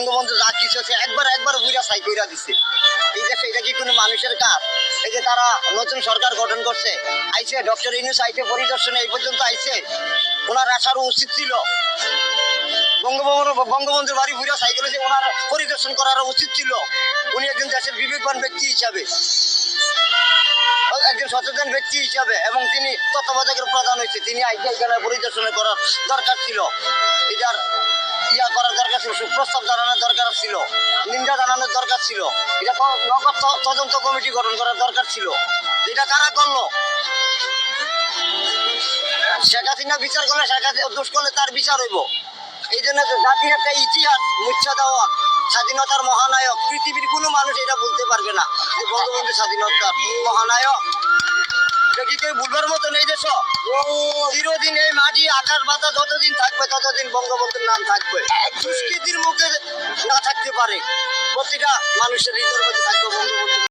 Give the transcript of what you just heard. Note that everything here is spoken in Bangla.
বঙ্গবন্ধু যা কিছু আছে, একবার একবার ঘুরা সাই কইরা দিছে। এই দেশে এটা কি কোনো মানুষের কাজ? এই যে তারা নতুন সরকার গঠন করছে, আইছে ডক্টর ইনুস আইছে পরিদর্শনে, এই পর্যন্ত আইছে। ওনার আসারও উচিত ছিল। বঙ্গবন্ধু বঙ্গবন্ধুর বাড়ি ঘুরে সাইকেলে যে ওনার পরিদর্শন করারও উচিত ছিল। উনি একজন দেশের বিবেকবান ব্যক্তি হিসাবে। একজন সচেতন ব্যক্তি হিসাবে এবং তিনি তত্ত্বাবধায়কের প্রধান হয়েছে। তিনি এখানে পরিদর্শনে করার দরকার ছিল। এটার ছিল সুপ্রস্তাব জানানোর দরকার ছিল নিন্দা জানানোর দরকার ছিল। এটা নগদ তদন্ত কমিটি গঠন করার দরকার ছিল। এটা কারা করল? শেখ হাসিনা বিচার করলে শেখ হাসিনা দোষ করলে তার বিচার হইব। এই জন্য জাতির একটা ইতিহাস মুচ্ছা দেওয়া স্বাধীনতার মহানায়ক পৃথিবীর কোনো মানুষ এটা বলতে পারবে না যে বঙ্গবন্ধু স্বাধীনতার মহানায়ক। এটা কি কেউ ভুলবার মতো নেই দেশ? চিরদিন এই মাটি আকাশ বাতাস যতদিন থাকবে ততদিন বঙ্গবন্ধুর নাম থাকবে। দুষ্কৃতির মুখে না থাকতে পারে। প্রতিটা মানুষের হৃদয়ের মধ্যে থাকবে বঙ্গবন্ধু